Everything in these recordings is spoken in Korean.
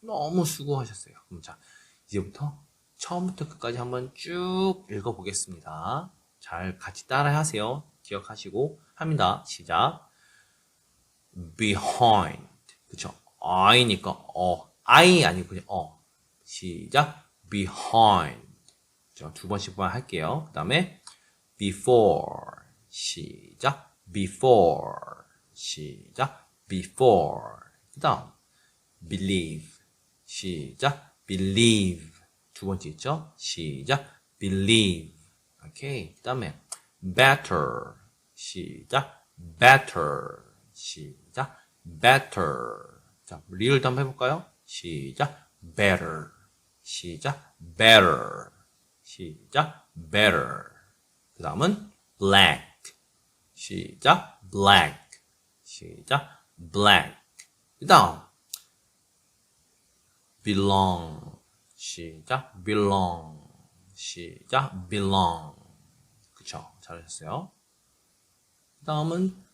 너무 수고하셨어요. 그럼 자, 이제부터 처음부터 끝까지 한번 쭉 읽어보겠습니다. 잘 같이 따라 하세요. 기억하시고 합니다. 시작. behind. 그쵸? I니까 어. I 아니고 그냥 어. 시작. behind. 자, 두 번씩 번 할게요. 그 다음에 before. 시작. before. 시작. before. 그 다음 believe. 시작. believe. 두 번째 있죠? 시작. believe. 오케이. 그 다음에 better. 시작. better. 시작. better. 자, 리을도 한번 해볼까요? 시작. better. 시작. better. 시작. better. 그 다음은 black. 시작. black. 시작. black. 그 다음 belong. 시작. belong. 시작. belong. 그쵸. 잘하셨어요. 그 다음은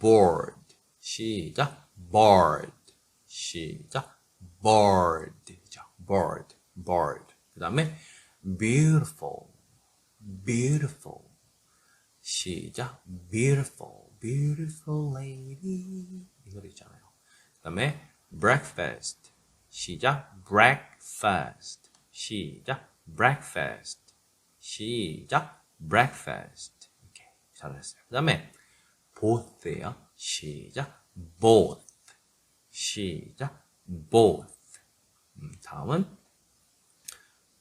board. 시작. board. 시작. board. 그쵸. board. board. 그 다음에 beautiful. beautiful. 시작. beautiful. beautiful lady. 이 노래 있잖아요. 그 다음에 breakfast. 시작. breakfast. 시작. breakfast. 시작. breakfast. 이렇게 잘했어요. 그 다음에 both예요. 시작. both. 시작. both. 음, 다음은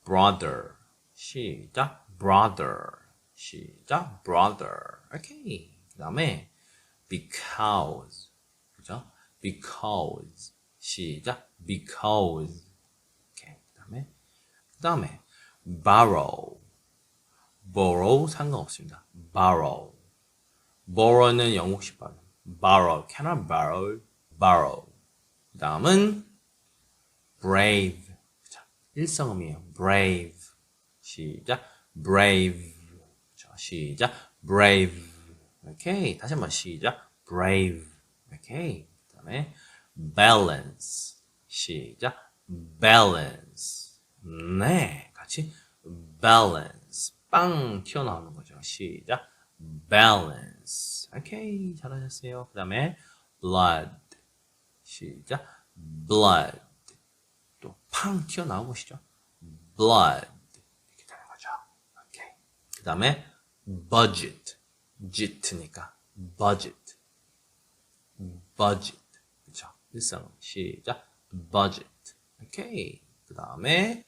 brother. 시작. brother. 시작. brother. 오케이. 그 다음에 because. 그죠? because. 시작. because. 오케이. 그 다음에 그 다음에 borrow. borrow 상관없습니다. borrow. borrow는 영국식 발음. borrow. can I borrow? borrow. 그 다음은 brave. 자, 일성음이에요. brave. 시작. brave. 자, 시작. brave. 오케이. 다시 한번 시작. brave. 오케이. 그 다음에 balance. 시작. balance. 네. 같이 balance. 빵 튀어나오는 거죠. 시작. balance. 오케이. 잘하셨어요. 그 다음에 blood. 시작. blood. 또 팡 튀어나온 것이죠. blood. 이렇게 되는 거죠. 오케이. 그 다음에 budget. jit니까 budget. budget. 일상 시작. budget. 오케이. 그 다음에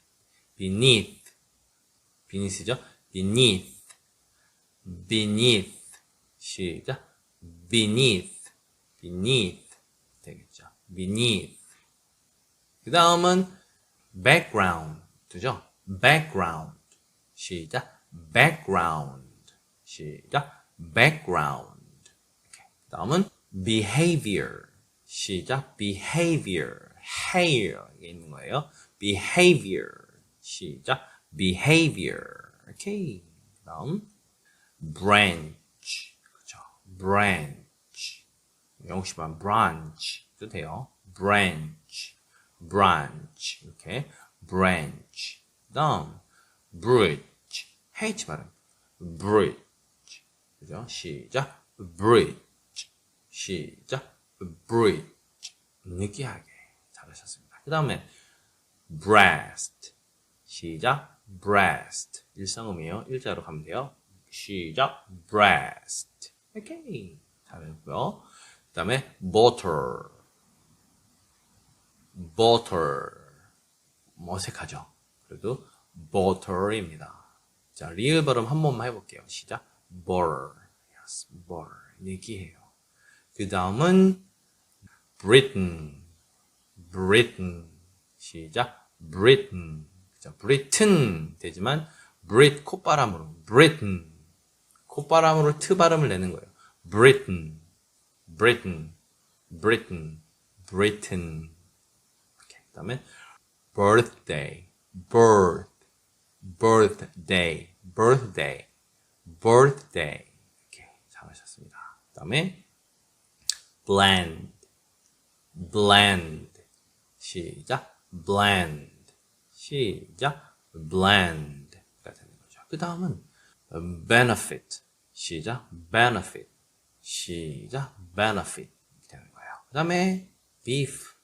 beneath. beneath죠. beneath. beneath. 시작. beneath. beneath. 되겠죠. beneath. 그 다음은 background죠. background. 시작. background. 시작. background. 그 다음은 behavior. 시작. behavior. hair. 이게 있는 거예요. behavior. 시작. behavior. 오케이. 그 다음 branch. 그죠. branch. 영국식만 branch도 돼요. branch. branch. 이렇게 branch. 그 다음 bridge. H 발음. bridge. 그죠? 시작. bridge. 시작. Bridge. 느끼하게 잘하셨습니다. 그 다음에 breast. 시작. breast. 일상음이에요. 일자로 가면 돼요. 시작. breast. 오케이. 잘했고요. 그 다음에 butter. butter. 어색하죠? 그래도 butter입니다. 자, 리을 발음 한 번만 해볼게요. 시작. butter. Yes, butter. 느끼해요. 그 다음은 Britain. Britain. 시작. Britain. 자, Britain 되지만 Brit 콧바람으로 Britain. 콧바람으로 트 발음을 내는 거예요. Britain. Britain. Britain. Britain. 오케이. 그다음에 birthday. birth. birthday. birthday. birthday. 이렇게 잘하셨습니다. 그다음에 blend. Blend. 시작. blend. 시작. blend가 되는 거죠. 그 다음은 benefit. 시작. benefit. 시작. benefit. 되는 거예요. 그 다음에 beef.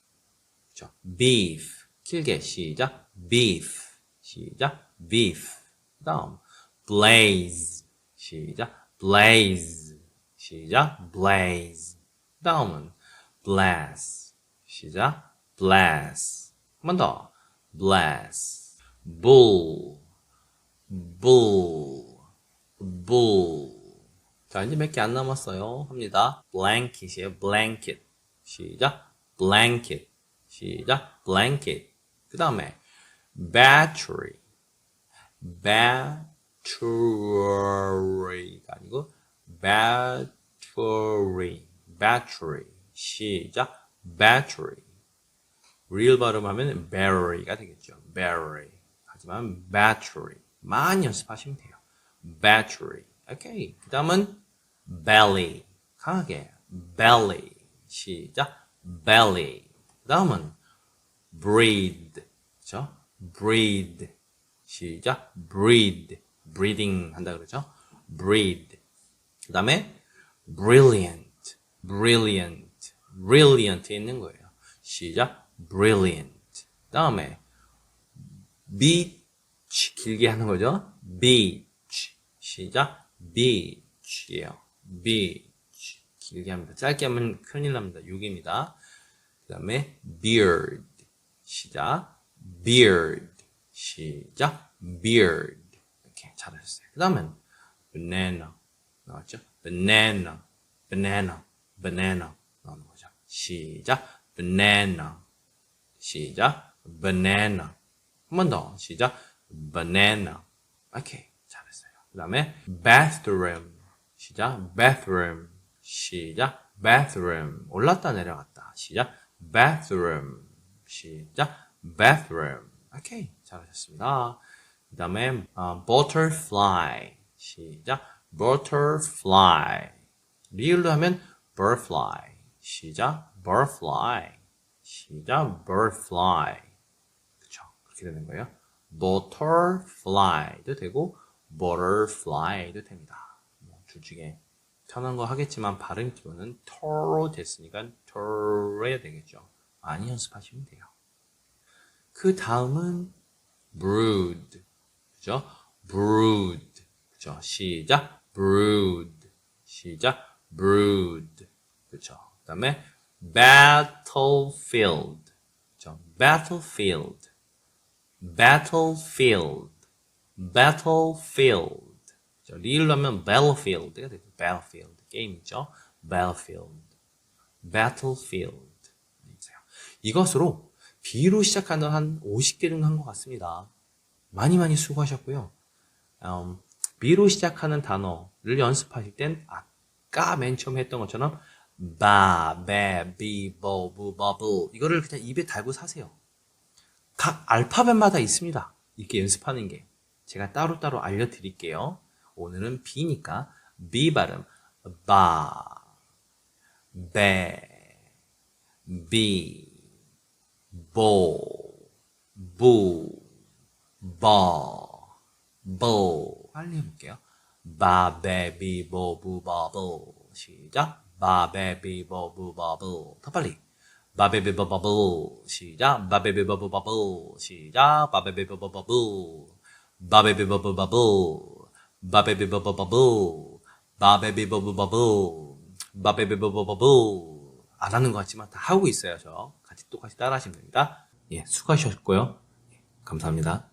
그죠? beef. 길게 시작. beef. 시작. beef. 그 다음 blaze. 시작. blaze. 시작. blaze. 그 다음은 bless. 시작. bless. 한 번 더. bless. bull. bull. bull. 자, 이제 몇 개 안 남았어요. 합니다. blanket이에요. blanket. 시작. blanket. 시작. blanket. 그 다음에 battery. battery가 아니고 battery. battery. 시작. battery. real 발음하면 battery가 되겠죠. battery. 하지만 battery. 많이 연습하시면 돼요. battery. 오케이. 그 다음은 belly. 강하게. belly. 시작. belly. 그 다음은 breed. 그죠? breed. 시작. breed. breeding 한다 그러죠? breed. 그 다음에 brilliant. brilliant. Brilliant에 있는 거예요. 시작. brilliant. 그 다음에 beach. 길게 하는 거죠? beach. 시작. beach예요. beach. 길게 합니다. 짧게 하면 큰일 납니다. 6입니다. 그 다음에 beard. 시작. beard. 시작. beard. 이렇게 잘하셨어요. 그 다음엔 banana. 나왔죠? banana. banana. banana. 시작. banana. 시작. banana. 한 번 더. 시작. banana. 오케이. 잘했어요. 그 다음에 bathroom. 시작. bathroom. 시작. bathroom. 올랐다 내려갔다. 시작. bathroom. 시작. bathroom. 오케이. 잘하셨습니다. 그 다음에 어, butterfly. 시작. butterfly. 리을로 하면 butterfly. 시작. butterfly. 시작. butterfly. 그쵸. 그렇게 되는 거예요. butterfly도 되고 butterfly도 됩니다. 뭐둘 중에 편한 거 하겠지만 발음 기본은 터로 됐으니까 해야 되겠죠. 많이 연습하시면 돼요. 그 다음은 brood. 그죠? brood. 그죠? 시작. brood. 시작. brood. 그죠? 그 다음에 battlefield. 그죠? battlefield. battlefield. battlefield. 그죠? 리을로 하면 battlefield. 게임 있죠? battlefield. battlefield. 이것으로 B로 시작하는 한 50개 정도 한 것 같습니다. 많이 많이 수고하셨고요. 음, B로 시작하는 단어를 연습하실 땐 아까 맨 처음 했던 것처럼 바, 배, 비, 보, 부, 버블 이거를 그냥 입에 달고 사세요. 각 알파벳마다 있습니다. 이렇게 연습하는 게. 제가 따로따로 알려드릴게요. 오늘은 B니까 B 발음 바, 배, 비, 보, 부, 버, 보. 빨리 해볼게요. 바베비보부바보. 시작. 바베비보부바보. 더 빨리. 바베비보바보. 시작. 바베비보부바보. 시작. 바베비보바보. 바베비보부바보. 바베비보바보. 바베비보부바보. 바베비보바보. 안 하는 것 같지만 다 하고 있어요, 저. 같이 똑같이 따라 하시면 됩니다. 예, 수고하셨고요. 예, 감사합니다.